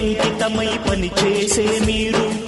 అంకితమై పనిచేసే మీరు.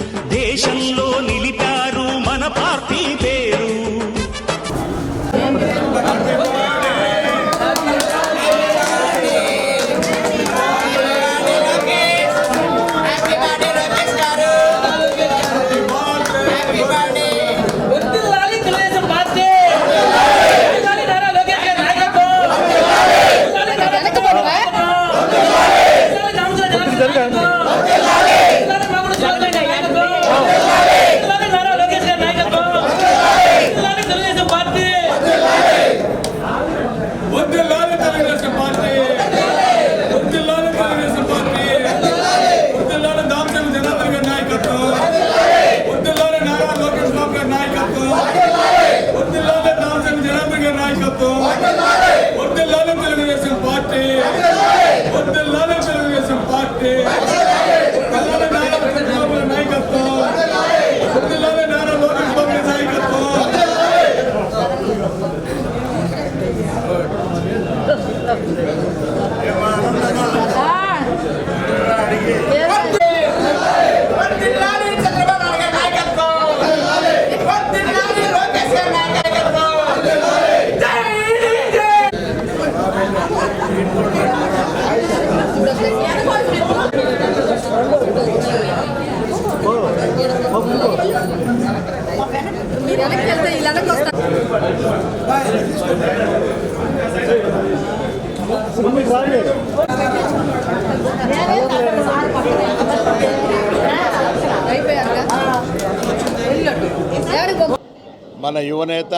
మన యువనేత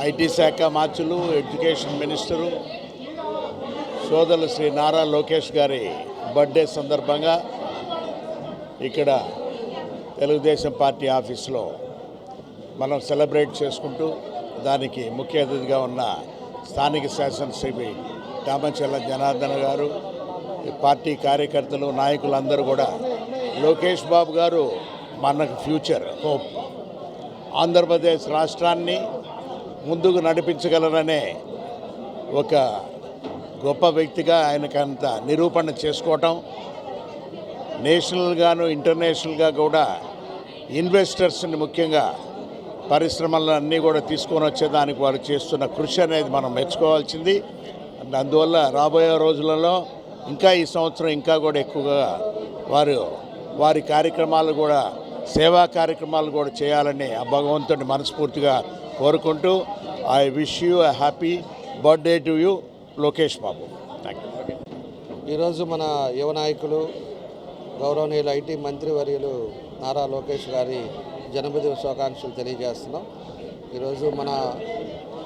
ఐటీ శాఖ మార్చులు ఎడ్యుకేషన్ మినిస్టరు సోదరులు శ్రీ నారా లోకేష్ గారి బర్త్డే సందర్భంగా ఇక్కడ తెలుగుదేశం పార్టీ ఆఫీస్లో మనం సెలబ్రేట్ చేసుకుంటూ దానికి ముఖ్య అతిథిగా ఉన్న స్థానిక శాసనసభ్యులు దామచల్ల జనార్దన్ గారు ఈ పార్టీ కార్యకర్తలు నాయకులందరూ కూడా లోకేష్ బాబు గారు మనకు ఫ్యూచర్ హోప్. ఆంధ్రప్రదేశ్ రాష్ట్రాన్ని ముందుకు నడిపించగలరనే ఒక గొప్ప వ్యక్తిగా ఆయనకంత నిరూపణ చేసుకోవటం నేషనల్గాను ఇంటర్నేషనల్గా కూడా ఇన్వెస్టర్స్ని ముఖ్యంగా పరిశ్రమలన్నీ అన్నీ కూడా తీసుకొని వచ్చేదానికి వారు చేస్తున్న కృషి అనేది మనం మెచ్చుకోవాల్సింది. అందువల్ల రాబోయే రోజులలో ఇంకా ఈ సంవత్సరం ఇంకా కూడా ఎక్కువగా వారు వారి కార్యక్రమాలు కూడా సేవా కార్యక్రమాలు కూడా చేయాలని ఆ భగవంతుడిని మనస్ఫూర్తిగా కోరుకుంటూ I wish you I happy birthday to you Lokesh Babu. Thank you ఈరోజు మన యువ నాయకులు గౌరవనీయులు ఐటీ మంత్రివర్యులు నారా లోకేష్ గారి జన్మదిన శుభాకాంక్షలు తెలియజేస్తున్నాం. ఈరోజు మన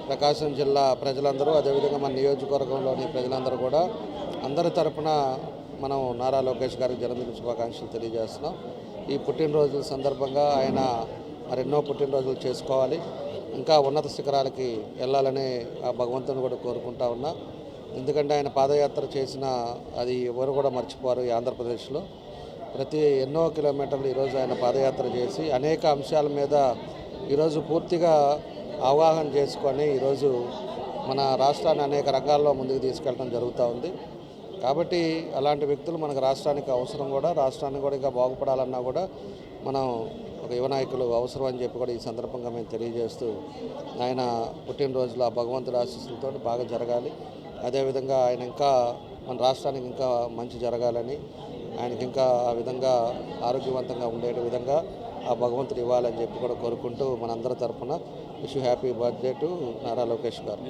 ప్రకాశం జిల్లా ప్రజలందరూ అదేవిధంగా మన నియోజకవర్గంలోని ప్రజలందరూ కూడా అందరి తరపున మనం నారా లోకేష్ గారికి జన్మదిన శుభాకాంక్షలు తెలియజేస్తున్నాం. ఈ పుట్టినరోజుల సందర్భంగా ఆయన మరెన్నో పుట్టినరోజులు చేసుకోవాలి. ఇంకా ఉన్నత శిఖరాలకి వెళ్ళాలని ఆ భగవంతుని కూడా కోరుకుంటా ఉన్నా. ఎందుకంటే ఆయన పాదయాత్ర చేసిన అది ఎవరు కూడా మర్చిపోరు ఈ ఆంధ్రప్రదేశ్లో. ప్రతి ఎన్నో కిలోమీటర్లు ఈరోజు ఆయన పాదయాత్ర చేసి అనేక అంశాల మీద ఈరోజు పూర్తిగా అవగాహన చేసుకొని ఈరోజు మన రాష్ట్రాన్ని అనేక రంగాల్లో ముందుకు తీసుకెళ్ళడం జరుగుతూ ఉంది. కాబట్టి అలాంటి వ్యక్తులు మనకు రాష్ట్రానికి అవసరం కూడా రాష్ట్రాన్ని కూడా ఇంకా బాగుపడాలన్నా కూడా మనం ఒక యువ నాయకులు అవసరం అని చెప్పి కూడా ఈ సందర్భంగా మేము తెలియజేస్తూ ఆయన పుట్టినరోజులో ఆ భగవంతుడి ఆశీస్సులతో బాగా జరగాలి. అదేవిధంగా ఆయన ఇంకా మన రాష్ట్రానికి ఇంకా మంచి జరగాలని ఆయనకి ఇంకా ఆ విధంగా ఆరోగ్యవంతంగా ఉండే విధంగా ఆ భగవంతుడు ఇవ్వాలని చెప్పి కూడా కోరుకుంటూ మనందరి తరఫున wish happy birthday to Nara Lokesh garu.